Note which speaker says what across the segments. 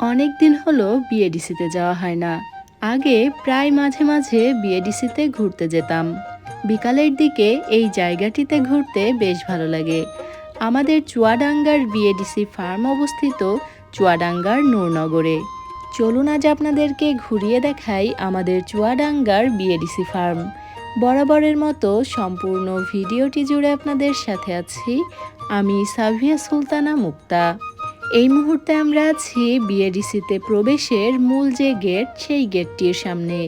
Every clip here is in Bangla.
Speaker 1: অনেক দিন হলো বিএডিসিতে যাওয়া হয় না। আগে প্রায় মাঝে মাঝে বিএডিসিতে ঘুরতে যেতাম। বিকালের দিকে এই জায়গাটিতে ঘুরতে বেশ ভালো লাগে। আমাদের চুয়াডাঙ্গার বিএডিসি ফার্ম অবস্থিত চুয়াডাঙ্গার নূরনগরে। চলুন আজ আপনাদেরকে ঘুরিয়ে দেখাই আমাদের চুয়াডাঙ্গার বিএডিসি ফার্ম। বরাবরের মতো সম্পূর্ণ ভিডিওটি জুড়ে আপনাদের সাথে আছি। আমি সাভিয়া সুলতানা মুক্তা। এই মুহূর্তে আমরা আছি বিএডিসিতে প্রবেশের মূল যে গেট, সেই গেটটির সামনে।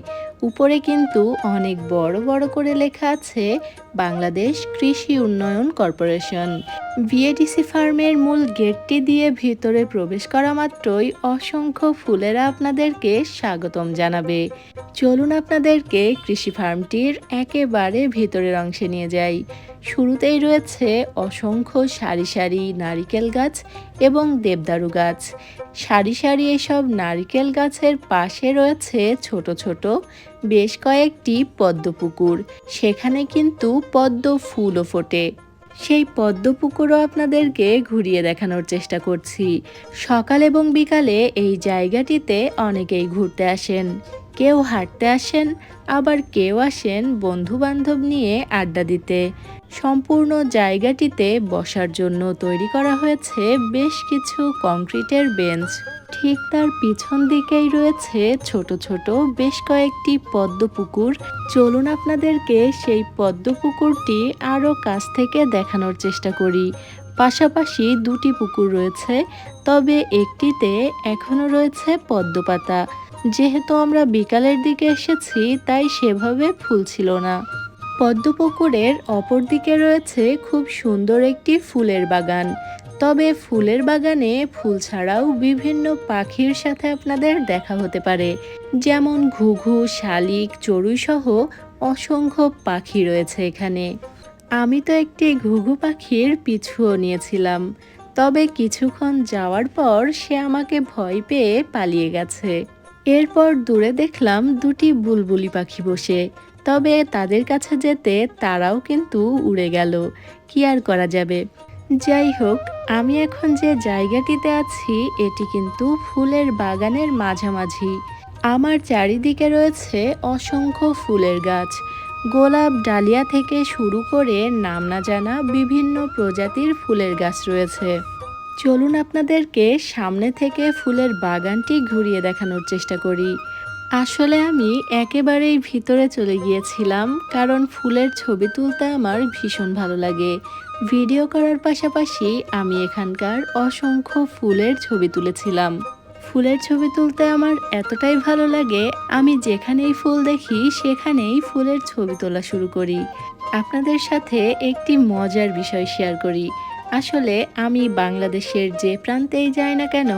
Speaker 1: উপরে কিন্তু অনেক বড় বড় করে লেখা আছে বাংলাদেশ কৃষি উন্নয়ন কর্পোরেশন। বিএডিসি ফার্মের মূল গেটটি দিয়ে ভিতরে প্রবেশ করা মাত্রই অসংখ্য ফুলেরা আপনাদেরকে স্বাগতম জানাবে। চলুন আপনাদেরকে কৃষি ফার্মটির একেবারে ভিতরের অংশে নিয়ে যাই। শুরুতেই রয়েছে অসংখ্য সারি সারি নারিকেল গাছ এবং দেবদারু গাছ। সারি সারি এসব নারিকেল গাছের পাশে রয়েছে ছোট ছোট বেশ কয়েকটি পদ্ম পুকুর সেখানে কিন্তু পদ্ম ফুলও ফোটে। সেই পদ্ম পুকুরও আপনাদেরকে ঘুরিয়ে দেখানোর চেষ্টা করছি। সকাল এবং বিকালে এই জায়গাটিতে অনেকেই ঘুরতে আসেন। কেউ হাঁটতে আসেন, আবার কেউ আসেন বন্ধু বান্ধব নিয়ে আড্ডা দিতে। সম্পূর্ণ জায়গাটিতে বসার জন্য তৈরি করা হয়েছে বেশ কিছু কংক্রিটের বেঞ্চ। ঠিক তার পিছন দিকেই রয়েছে ছোট ছোট বেশ কয়েকটি পদ্ম পুকুর। চলুন আপনাদেরকে সেই পদ্ম পুকুরটি আরও কাছ থেকে দেখানোর চেষ্টা করি। পাশাপাশি দুটি পুকুর রয়েছে, তবে একটিতে এখনও রয়েছে পদ্মপাতা। যেহেতু আমরা বিকালের দিকে এসেছি, তাই সেভাবে ফুল ছিল না। পদ্মপুকুরের অপর দিকে রয়েছে খুব সুন্দর একটি ফুলের বাগান। তবে ফুলের বাগানে ফুল ছাড়াও বিভিন্ন পাখির সাথে আপনাদের দেখা হতে পারে। যেমন ঘুঘু, শালিক চড়ুই সহ অসংখ্য পাখি রয়েছে এখানে। আমি তো একটি ঘুঘু পাখির পিছুও নিয়েছিলাম। তবে কিছুক্ষণ যাওয়ার পর সে আমাকে ভয় পেয়ে পালিয়ে গেছে। এরপর দূরে দেখলাম দুটি বুলবুলি পাখি বসে। তবে তাদের কাছে যেতে তারাও কিন্তু উড়ে গেল। কি আর করা যাবে? যাই হোক, আমি এখন যে জায়গাটিতে আছি, এটি কিন্তু ফুলের বাগানের মাঝামাঝি। আমার চারিদিকে রয়েছে অসংখ্য ফুলের গাছ। গোলাপ ডালিয়া থেকে শুরু করে নাম না জানা বিভিন্ন প্রজাতির ফুলের গাছ রয়েছে। চলুন আপনাদেরকে সামনে থেকে ফুলের বাগানটি ঘুরিয়ে দেখানোর চেষ্টা করি। আসলে আমি একেবারেই ভিতরে চলে গিয়েছিলাম, কারণ ফুলের ছবি তুলতে আমার ভীষণ ভালো লাগে। ভিডিও করার পাশাপাশি আমি এখানকার অসংখ্য ফুলের ছবি তুলেছিলাম। ফুলের ছবি তুলতে আমার এতটাই ভালো লাগে, আমি যেখানেই ফুল দেখি সেখানেই ফুলের ছবি তোলা শুরু করি। আপনাদের সাথে একটি মজার বিষয় শেয়ার করি। আসলে আমি বাংলাদেশের যে প্রান্তেই যাই না কেন,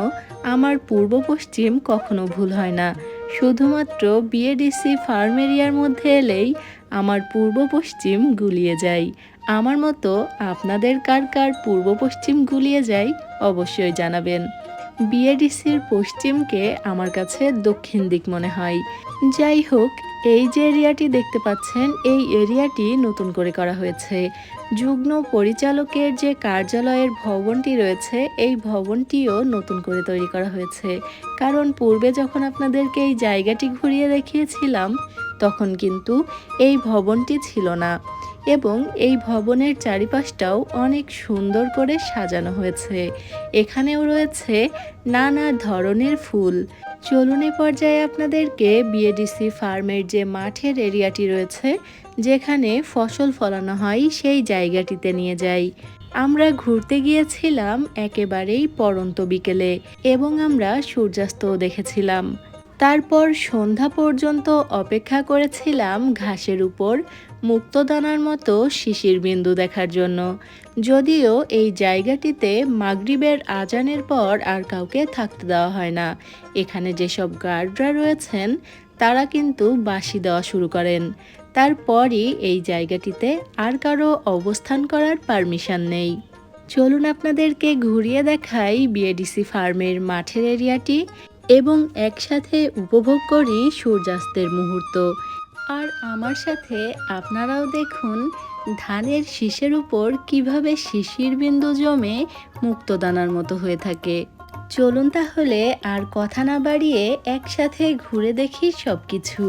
Speaker 1: আমার পূর্ব পশ্চিম কখনো ভুল হয় না। শুধুমাত্র বিএডিসি ফার্ম এরিয়ার মধ্যে এলেই আমার পূর্ব পশ্চিম গুলিয়ে যায়। আমার মতো আপনাদের কার কার পূর্ব পশ্চিম গুলিয়ে যায় অবশ্যই জানাবেন। বিএডিসির পশ্চিমকে আমার কাছে দক্ষিণ দিক মনে হয়। যাই হোক, এই যে এরিয়াটি দেখতে পাচ্ছেন, এই এরিয়াটি নতুন করে করা হয়েছে। যুগ্ম পরিচালকের যে কার্যালয়ের ভবনটি রয়েছে, এই ভবনটিও নতুন করে তৈরি করা হয়েছে। কারণ পূর্বে যখন আপনাদেরকে এই জায়গাটি ঘুরিয়ে দেখিয়েছিলাম, তখন কিন্তু এই ভবনটি ছিল না এবং এই ভবনের চারিপাশটাও অনেক সুন্দর করে সাজানো হয়েছে। এখানেও রয়েছে নানা ধরনের ফুল। চলুন এ পর্যায়ে আপনাদেরকে বিএডিসি ফার্মের যে মাঠের এরিয়াটি রয়েছে যেখানে ফসল ফলানো হয় সেই জায়গাটিতে নিয়ে যাই। আমরা ঘুরতে গিয়েছিলাম একেবারেই পরন্ত বিকেলে এবং আমরা সূর্যাস্তও দেখেছিলাম। তারপর সন্ধ্যা পর্যন্ত অপেক্ষা করেছিলাম ঘাসের উপর মুক্তদানার মতো শিশির বিন্দু দেখার জন্য। যদিও এই জায়গাটিতে মাগরিবের আজানের পর আর কাউকে থাকতে দেওয়া হয় না। এখানে যেসব গার্ডরা রয়েছেন তারা কিন্তু বাসি দেওয়া শুরু করেন। তারপরই এই জায়গাটিতে আর কারও অবস্থান করার পারমিশন নেই। চলুন আপনাদেরকে ঘুরিয়ে দেখাই বিএডিসি ফার্মের মাঠের এরিয়াটি এবং একসাথে উপভোগ করি সূর্যাস্তের মুহূর্ত। আর আমার সাথে আপনারাও দেখুন ধানের শীষের উপর কীভাবে শিশির বিন্দু জমে মুক্তদানার মতো হয়ে থাকে। চলুন তাহলে আর কথা না বাড়িয়ে একসাথে ঘুরে দেখি সব কিছু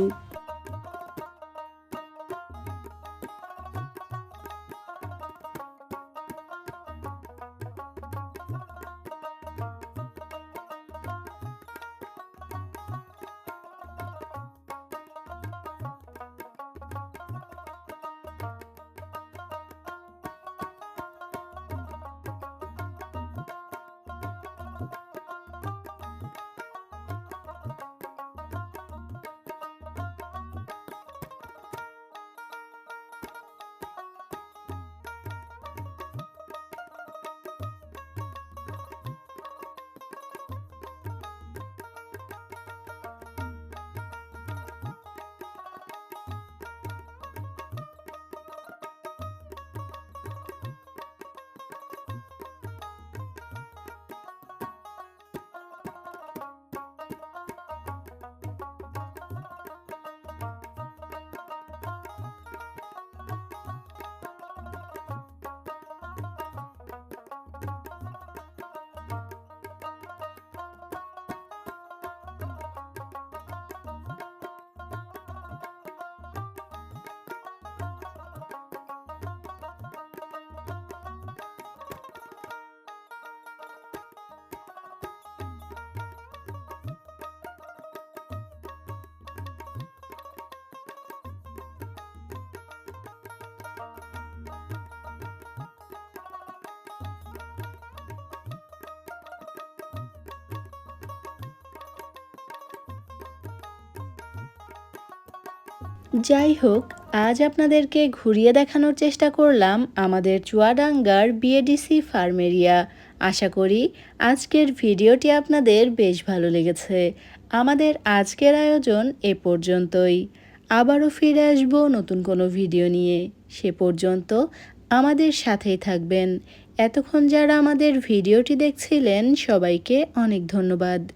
Speaker 1: যাই হোক, আজ আপনাদেরকে ঘুরিয়ে দেখানোর চেষ্টা করলাম আমাদের চুয়াডাঙ্গার বিএডিসি ফার্মেরিয়া আশা করি আজকের ভিডিওটি আপনাদের বেশ ভালো লেগেছে। আমাদের আজকের আয়োজন এ পর্যন্তই। আবারও ফিরে আসব নতুন কোনো ভিডিও নিয়ে। সে পর্যন্ত আমাদের সাথেই থাকবেন। এতক্ষণ যারা আমাদের ভিডিওটি দেখছিলেন, সবাইকে অনেক ধন্যবাদ।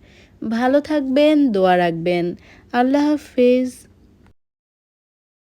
Speaker 1: ভালো থাকবেন, দোয়া রাখবেন। আল্লাহ হাফিজ।